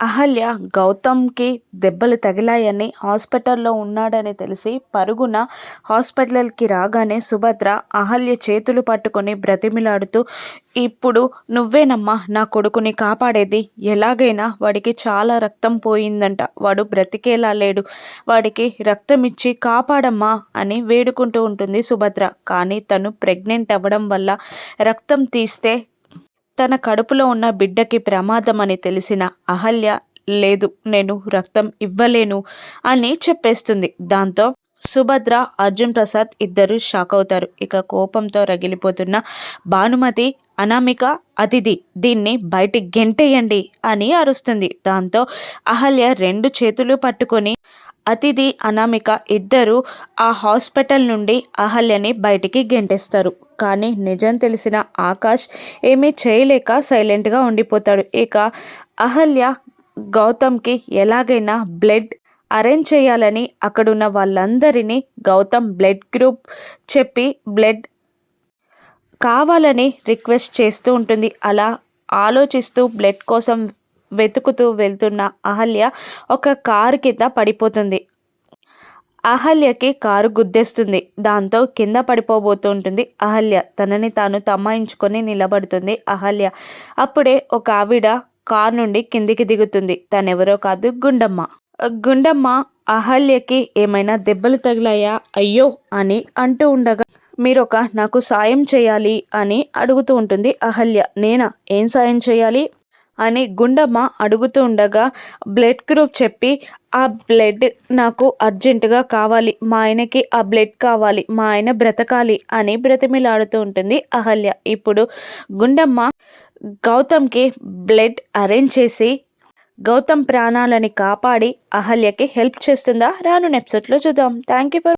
అహల్య గౌతమ్కి దెబ్బలు తగిలాయని హాస్పిటల్లో ఉన్నాడని తెలిసి పరుగున హాస్పిటల్కి రాగానే సుభద్ర అహల్య చేతులు పట్టుకొని బ్రతిమిలాడుతూ ఇప్పుడు నువ్వేనమ్మా నా కొడుకుని కాపాడేది. ఎలాగైనా వాడికి చాలా రక్తం పోయిందంట. వాడు బ్రతికేలా లేడు. వాడికి రక్తం ఇచ్చి కాపాడమ్మా అని వేడుకుంటూ ఉంటుంది సుభద్ర. కానీ తను ప్రెగ్నెంట్ అవ్వడం వల్ల రక్తం తీస్తే తన కడుపులో ఉన్న బిడ్డకి ప్రమాదం అని తెలిసిన అహల్య లేదు నేను రక్తం ఇవ్వలేను అని చెప్పేస్తుంది. దాంతో సుభద్ర అర్జున్ ప్రసాద్ ఇద్దరు షాక్ అవుతారు. ఇక కోపంతో రగిలిపోతున్న భానుమతి అనామిక అతిథి దీన్ని బయటికి గెంటేయండి అని అరుస్తుంది. దాంతో అహల్య రెండు చేతులు పట్టుకొని అతిథి అనామిక ఇద్దరు ఆ హాస్పిటల్ నుండి అహల్యని బయటికి గెంటేస్తారు. కానీ నిజం తెలిసిన ఆకాష్ ఏమీ చేయలేక సైలెంట్గా ఉండిపోతాడు. ఇక అహల్య గౌతమ్కి ఎలాగైనా బ్లడ్ అరేంజ్ చేయాలని అక్కడున్న వాళ్ళందరినీ గౌతమ్ బ్లడ్ గ్రూప్ చెప్పి బ్లడ్ కావాలని రిక్వెస్ట్ చేస్తూ ఉంటుంది. అలా ఆలోచిస్తూ బ్లడ్ కోసం వెతుకుతూ వెళ్తున్న అహల్య ఒక కారు కింద పడిపోతుంది. అహల్యకి కారు గుద్దేస్తుంది. దాంతో కింద పడిపోబోతుంటుంది అహల్య. తనని తాను తమాయించుకొని నిలబడుతుంది అహల్య. అప్పుడే ఒక ఆవిడ కారు నుండి కిందికి దిగుతుంది. తనెవరో కాదు గుండమ్మ. గుండమ్మ అహల్యకి ఏమైనా దెబ్బలు తగిలాయా? అయ్యో అని అంటూ ఉండగా మీరొక నాకు సాయం చేయాలి అని అడుగుతూ ఉంటుంది అహల్య. నేనా? ఏం సాయం చేయాలి? అని గుండమ్మ అడుగుతూ ఉండగా బ్లడ్ గ్రూప్ చెప్పి ఆ బ్లడ్ నాకు అర్జెంటుగా కావాలి. మా ఆయనకి ఆ బ్లడ్ కావాలి. మా ఆయన బ్రతకాలి అని బ్రతిమిలాడుతూ ఉంటుంది అహల్య. ఇప్పుడు గుండమ్మ గౌతమ్కి బ్లడ్ అరేంజ్ చేసి గౌతమ్ ప్రాణాలని కాపాడి అహల్యకి హెల్ప్ చేస్తుందా? రాను ఎపిసోడ్లో చూద్దాం. Thank you for